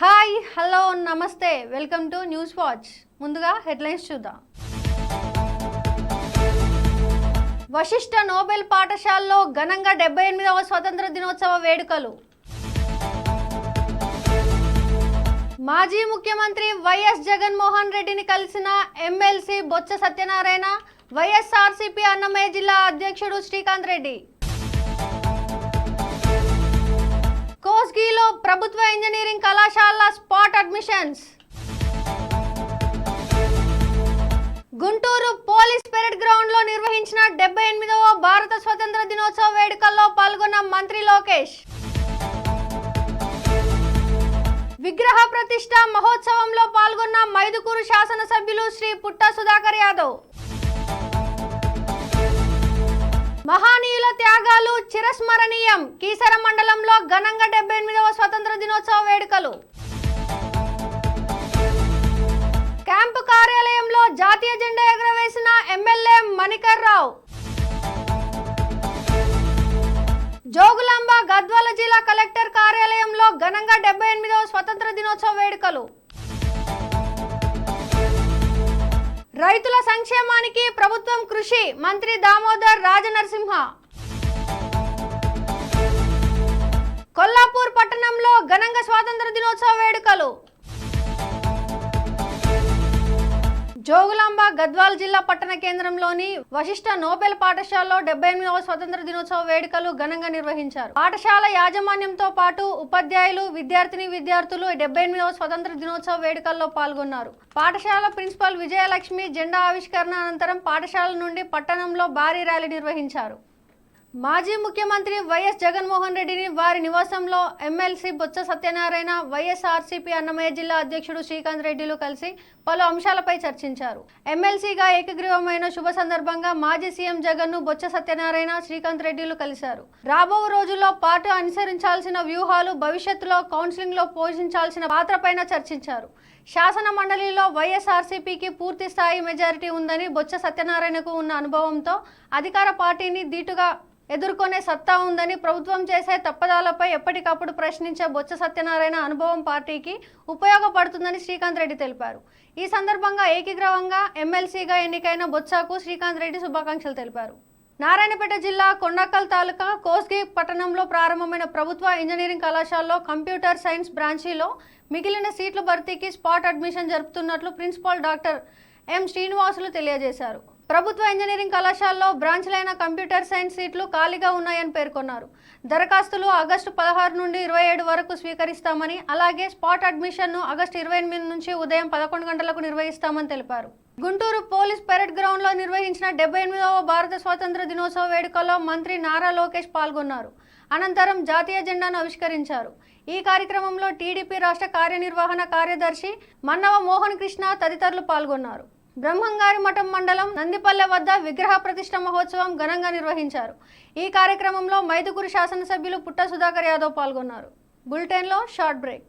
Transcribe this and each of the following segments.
Hi hello నమస్తే. Welcome to news watch. ముందుగా headlines చూద్దాం. వశిష్ఠ నోబెల్ పాఠశాలలో ఘనంగా డెబ్బై ఎనిమిదవ స్వతంత్ర దినోత్సవ వేడుకలు. మాజీ ముఖ్యమంత్రి వైఎస్ జగన్మోహన్ రెడ్డిని కలిసిన ఎమ్మెల్సీ బొత్స సత్యనారాయణ వైఎస్ఆర్సీపీ అన్నమయ్య జిల్లా అధ్యక్షుడు శ్రీకాంత్ రెడ్డి. కోస్గిలో ప్రభుత్వ ఇంజనీరింగ్ కళాశాల spot admissions. Guntur police parade గ్రౌండ్లో నిర్వహించిన డెబ్బై ఎనిమిదవ భారత స్వతంత్ర దినోత్సవ వేడుకల్లో పాల్గొన్న మంత్రి లోకేష్. విగ్రహ ప్రతిష్ట మహోత్సవంలో పాల్గొన్న మైదుకూరు శాసనసభ్యులు శ్రీ పుట్ట సుధాకర్ యాదవ్. మహానీయుల త్యాగాలు చిరస్మరణీయం కీసర మండలంలో ఘనంగా డెబ్బై ఎనిమిదవ స్వతంత్ర దినోత్సవ వేడుకలు. క్యాంపు కార్యాలయంలో జాతీయ జెండా ఎగురవేసిన ఎమ్మెల్యే మణికర్ రావు జోగులాంబ గద్వాల జిల్లా కలెక్టర్ కార్యాలయంలో ఘనంగా డెబ్బై ఎనిమిదవ స్వతంత్ర దినోత్సవ వేడుకలు. రైతుల సంక్షేమానికి ప్రభుత్వం కృషి మంత్రి దామోదర్ రాజనరసింహ. కొల్లాపూర్ పట్టణంలో ఘనంగా స్వాతంత్ర దినోత్సవ వేడుకలు. జోగులాంబ గద్వాల్ జిల్లా పట్టణ కేంద్రంలోని వశిష్ఠ నోబెల్ పాఠశాలలో డెబ్బై ఎనిమిదవ స్వతంత్ర దినోత్సవ వేడుకలు ఘనంగా నిర్వహించారు. పాఠశాల యాజమాన్యంతో పాటు ఉపాధ్యాయులు విద్యార్థిని విద్యార్థులు డెబ్బై ఎనిమిదవ స్వతంత్ర దినోత్సవ వేడుకల్లో పాల్గొన్నారు. పాఠశాల ప్రిన్సిపల్ విజయలక్ష్మి జెండా ఆవిష్కరణ అనంతరం పాఠశాల నుండి పట్టణంలో భారీ ర్యాలీ నిర్వహించారు. మాజీ ముఖ్యమంత్రి వైఎస్ జగన్మోహన్ రెడ్డిని వారి నివాసంలో ఎమ్మెల్సీ బొత్స సత్యనారాయణ వైఎస్ఆర్సీపీ అన్నమయ్య జిల్లా అధ్యక్షుడు శ్రీకాంత్ రెడ్డిలు కలిసి పలు అంశాలపై చర్చించారు. ఎమ్మెల్సీగా ఏకగ్రీవమైన శుభ సందర్భంగా మాజీ సీఎం జగన్ను బొత్స సత్యనారాయణ శ్రీకాంత్ రెడ్డిలు కలిశారు. రాబో రోజుల్లో పార్టీ అనుసరించాల్సిన వ్యూహాలు భవిష్యత్తులో కౌన్సిలింగ్లో పోషించాల్సిన పాత్రపైన చర్చించారు. శాసన మండలిలో వైఎస్ఆర్సీపీకి పూర్తి స్థాయి మెజారిటీ ఉందని బొత్స సత్యనారాయణకు ఉన్న అనుభవంతో అధికార పార్టీని దీటుగా ఎదుర్కొనే సత్తా ఉందని ప్రభుత్వం చేసే తప్పదాలపై ఎప్పటికప్పుడు ప్రశ్నించే బొత్స సత్యనారాయణ అనుభవం పార్టీకి ఉపయోగపడుతుందని శ్రీకాంత్ రెడ్డి తెలిపారు. ఈ సందర్భంగా ఏకీగ్రవంగా ఎమ్మెల్సీగా ఎన్నికైన బొత్సకు శ్రీకాంత్ రెడ్డి శుభాకాంక్షలు తెలిపారు. నారాయణపేట జిల్లా కొండకల్ తాలూకా కోస్గి పట్టణంలో ప్రారంభమైన ప్రభుత్వ ఇంజనీరింగ్ కళాశాలలో కంప్యూటర్ సైన్స్ బ్రాంచీలో మిగిలిన సీట్ల భర్తీకి స్పాట్ అడ్మిషన్ జరుపుతున్నట్లు ప్రిన్సిపాల్ డాక్టర్ ఎం శ్రీనివాసులు తెలియజేశారు. ప్రభుత్వ ఇంజనీరింగ్ కళాశాలలో బ్రాంచ్లైన కంప్యూటర్ సైన్స్ సీట్లు ఖాళీగా ఉన్నాయని పేర్కొన్నారు. దరఖాస్తులు ఆగస్టు పదహారు నుండి ఇరవై ఏడు వరకు స్వీకరిస్తామని అలాగే స్పాట్ అడ్మిషన్ను ఆగస్టు ఇరవై ఎనిమిది నుంచి ఉదయం పదకొండు గంటలకు నిర్వహిస్తామని తెలిపారు. గుంటూరు పోలీస్ పెరేడ్ గ్రౌండ్లో నిర్వహించిన డెబ్బై ఎనిమిదవ భారత స్వాతంత్ర దినోత్సవ వేడుకల్లో మంత్రి నారా లోకేష్ పాల్గొన్నారు. అనంతరం జాతీయ జెండాను ఆవిష్కరించారు. ఈ కార్యక్రమంలో టీడీపీ రాష్ట్ర కార్యనిర్వహణ కార్యదర్శి మన్నవ మోహన్ కృష్ణ తదితరులు పాల్గొన్నారు. బ్రహ్మంగారి మఠం మండలం నందిపల్లె వద్ద విగ్రహ ప్రతిష్ట మహోత్సవం ఘనంగా నిర్వహించారు. ఈ కార్యక్రమంలో మైదుగురు శాసనసభ్యులు పుట్ట సుధాకర్ యాదవ్ పాల్గొన్నారు. బులెటిన్లో షార్ట్ బ్రేక్.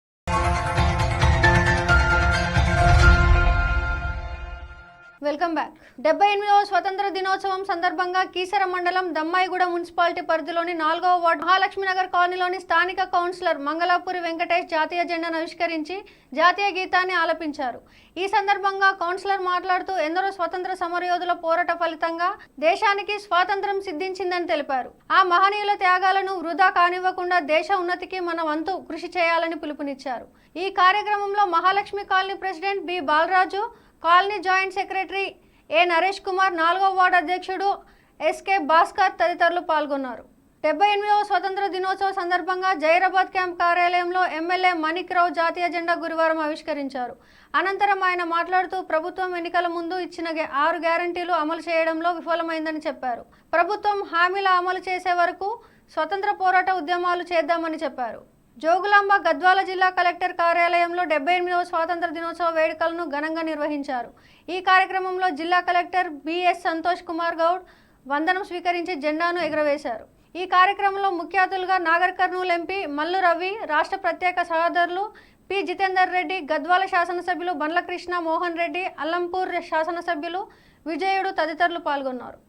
Welcome back. డెబ్బై ఎనిమిదవ స్వతంత్ర దినోత్సవం సందర్భంగా కీసర మండలం దమ్మాయిగూడ మున్సిపాలిటీ పరిధిలోని నాలుగవ వార్డు మహాలక్ష్మీనగర్ కాలనీలోని స్థానిక కౌన్సిలర్ మంగళాపురి వెంకటేష్ జాతీయ జెండాను ఆవిష్కరించి జాతీయ గీతాన్ని ఆలపించారు. ఈ సందర్భంగా కౌన్సిలర్ మాట్లాడుతూ ఎందరో స్వతంత్ర సమరయోధుల పోరాట ఫలితంగా దేశానికి స్వాతంత్రం సిద్ధించిందని తెలిపారు. ఆ మహనీయుల త్యాగాలను వృధా కానివ్వకుండా దేశ ఉన్నతికి మన వంతు కృషి చేయాలని పిలుపునిచ్చారు. ఈ కార్యక్రమంలో Mahalakshmi colony president B Balaraju colony joint secretary A Naresh Kumar నాలుగో వార్డు అధ్యక్షుడు ఎస్కే భాస్కర్ తదితరులు పాల్గొన్నారు. డెబ్బై ఎనిమిదవ స్వతంత్ర దినోత్సవ సందర్భంగా జైరాబాద్ క్యాంప్ కార్యాలయంలో ఎమ్మెల్యే మణిక్ రావు జాతీయ జెండా గురువారం ఆవిష్కరించారు. అనంతరం ఆయన మాట్లాడుతూ ప్రభుత్వం ఎన్నికల ముందు ఇచ్చిన గ్యా- ఆరు గ్యారంటీలు అమలు చేయడంలో విఫలమైందని చెప్పారు. ప్రభుత్వం హామీల అమలు చేసే వరకు స్వతంత్ర పోరాట ఉద్యమాలు చేద్దామని చెప్పారు. జోగులాంబ గద్వాల జిల్లా కలెక్టర్ కార్యాలయంలో డెబ్బై ఎనిమిదవ స్వాతంత్ర దినోత్సవ వేడుకలను ఘనంగా నిర్వహించారు. ఈ కార్యక్రమంలో జిల్లా కలెక్టర్ బిఎస్ సంతోష్ కుమార్ గౌడ్ వందనం స్వీకరించి జెండాను ఎగురవేశారు. ఈ కార్యక్రమంలో ముఖ్య అతిథులుగా నాగర్ కర్నూలు ఎంపీ మల్లు రవి రాష్ట్ర ప్రత్యేక సహోదరులు పి. జితేందర్ రెడ్డి గద్వాల శాసనసభ్యులు బండ్ల కృష్ణ మోహన్ రెడ్డి అల్లంపూర్ శాసనసభ్యులు విజయుడు తదితరులు పాల్గొన్నారు.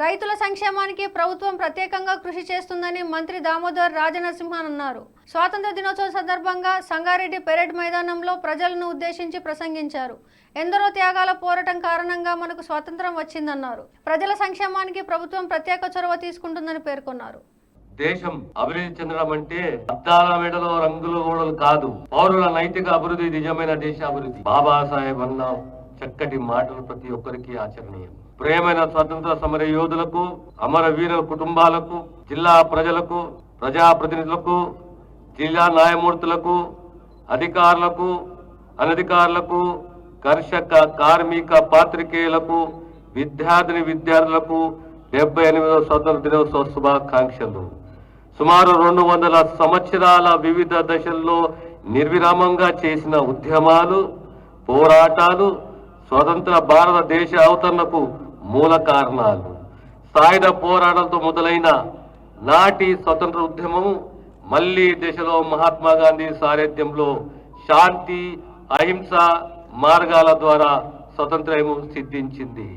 రైతుల సంక్షేమానికి ప్రభుత్వం ప్రత్యేకంగా కృషి చేస్తుందని మంత్రి దామోదర్ రాజనరసింహన్ అన్నారు. స్వాతంత్ర దినోత్సవం సందర్భంగా సంగారెడ్డి పెరేడ్ మైదానంలో ప్రజలను ఉద్దేశించి ప్రసంగించారు. ఎందరో త్యాగాల పోరాటం కారణంగా మనకు స్వాతంత్రం వచ్చిందన్నారు. ప్రజల సంక్షేమానికి ప్రభుత్వం ప్రత్యేక చొరవ తీసుకుంటుందని పేర్కొన్నారు. దేశం అభివృద్ధి చెందడం అంటే అద్దాల మెడలో రంగుల గోడలు కాదు. పౌరుల నైతిక అభివృద్ధి నిజమైన దేశ అభివృద్ధి. బాబాసాహెబ్ అన్న చక్కటి మాటలు ప్రతి ఒక్కరికి ఆచరణీయం. ప్రేమైన స్వాతంత్ర సమర యోధులకు అమర వీరుల కుటుంబాలకు జిల్లా ప్రజలకు ప్రజాప్రతినిధులకు జిల్లా న్యాయమూర్తులకు అధికారులకు అనధికారులకు కర్షక కార్మిక పాత్రికేయులకు విద్యార్థిని విద్యార్థులకు డెబ్బై ఎనిమిదవ స్వతంత్ర దినోత్సవ శుభాకాంక్షలు. సుమారు రెండు వందల సంవత్సరాల వివిధ దశల్లో నిర్విరామంగా చేసిన ఉద్యమాలు పోరాటాలు స్వతంత్ర భారతదేశ అవతరణకు మూల కారణాలు. సాయుధ పోరాటంతో మొదలైన నాటి స్వతంత్ర ఉద్యమం మళ్ళీ దేశలో మహాత్మా గాంధీ సారథ్యంలో శాంతి అహింస మార్గాల ద్వారా స్వతంత్రం సిద్ధించింది.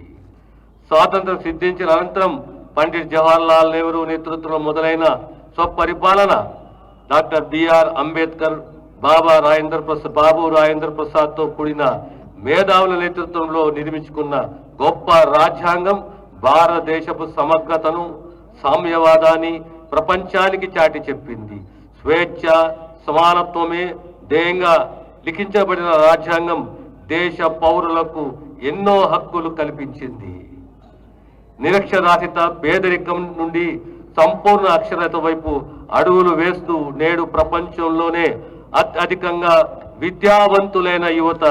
స్వాతంత్రం సిద్ధించిన అనంతరం పండిట్ జవహర్లాల్ నెహ్రూ నేతృత్వంలో మొదలైన స్వపరిపాలన డాక్టర్ బిఆర్ అంబేద్కర్ బాబా రాజేంద్ర ప్రసాద్ బాబు రాజేంద్ర ప్రసాద్తో కూడిన మేధావుల నేతృత్వంలో నిర్మించుకున్న గొప్ప రాజ్యాంగం భారతదేశపు సమగ్రతను సామ్యవాదాన్ని ప్రపంచానికి చాటి చెప్పింది. స్వేచ్ఛ సమానత్వమే ధ్యేయంగా లిఖించబడిన రాజ్యాంగం దేశ పౌరులకు ఎన్నో హక్కులు కల్పించింది. నిరక్షరాస్యత పేదరికం నుండి సంపూర్ణ అక్షరత వైపు అడుగులు వేస్తూ నేడు ప్రపంచంలోనే అత్యధికంగా విద్యావంతులైన యువత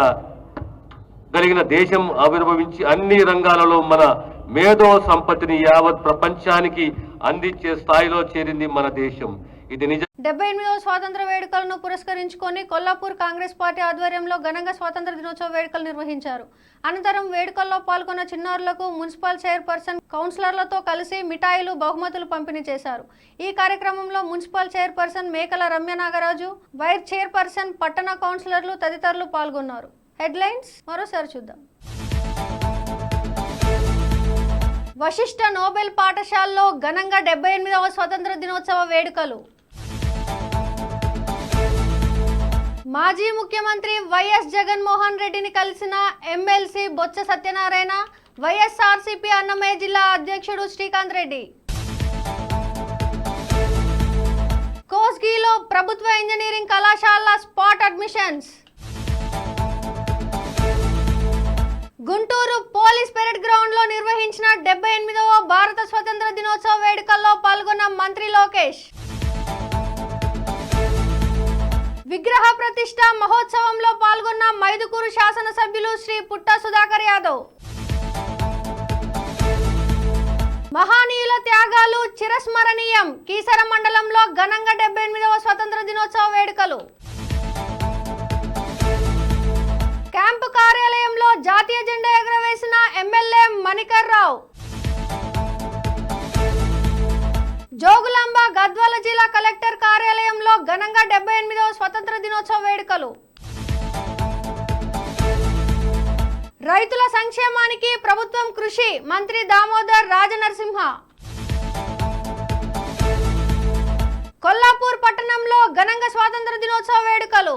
కలిగిన దేశం ఆవిర్భవించి అన్ని రంగాలలో మన మేధో సంపత్తిని యావత్ ప్రపంచానికి అందించే స్థాయిలో చేరింది మన దేశం. ఇది నిజం డెబ్బై ఎనిమిదవ స్వాతంత్ర వేడుకలను పురస్కరించుకొని కొల్లాపూర్ కాంగ్రెస్ పార్టీ ఆధ్వర్యంలో ఘనంగా స్వాతంత్ర దినోత్సవ వేడుకలు నిర్వహించారు. అనంతరం వేడుకల్లో పాల్గొన్న చిన్నారులకు మున్సిపల్ చైర్పర్సన్ కౌన్సిలర్లతో కలిసి మిఠాయిలు బహుమతులు పంపిణీ చేశారు. ఈ కార్యక్రమంలో మున్సిపల్ చైర్పర్సన్ మేకల రమ్య నాగరాజు వైర్ చైర్పర్సన్ పట్టణ కౌన్సిలర్లు తదితరులు పాల్గొన్నారు. హెడ్లైన్స్? మరోసారి చూద్దాం. వశిష్ట నోబెల్ పాఠశాలలో ఘనంగా డెబ్బై ఎనిమిదవ స్వతంత్ర దినోత్సవ వేడుకలు. మాజీ ముఖ్యమంత్రి వైఎస్ జగన్మోహన్ రెడ్డిని కలిసిన ఎమ్మెల్సీ బొత్స సత్యనారాయణ వైఎస్ఆర్సీపీ అన్నమయ్య జిల్లా అధ్యక్షుడు శ్రీకాంత్ రెడ్డి. కోస్గిలో ప్రభుత్వ ఇంజనీరింగ్ కళాశాల spot admissions. Guntur police parade గ్రౌండ్లో నిర్వహించిన డెబ్బై ఎనిమిదవ భారత స్వతంత్ర దినోత్సవ వేడుకల్లో పాల్గొన్న మంత్రి లోకేష్. విగ్రహ ప్రతిష్ట మహోత్సవంలో పాల్గొన్న మైదుకూరు శాసనసభ్యులు శ్రీ పుట్ట సుధాకర్ యాదవ్. మహానీయుల త్యాగాలు చిరస్మరణీయం. కీసర మండలంలో ఘనంగా డెబ్బై ఎనిమిదవ స్వతంత్ర దినోత్సవ వేడుకలు. క్యాంపు కార్యాలయంలో ఎమ్మెల్యే జోగులాంబ గద్వాల జిల్లా కలెక్టర్ కార్యాలయంలో ఘనంగా డెబ్బై ఎనిమిదవ స్వతంత్ర దినోత్సవ వేడుకలు. రైతుల సంక్షేమానికి ప్రభుత్వం కృషి మంత్రి దామోదర్ రాజనరసింహ. కొల్లాపూర్ పట్టణంలో ఘనంగా స్వాతంత్ర దినోత్సవ వేడుకలు.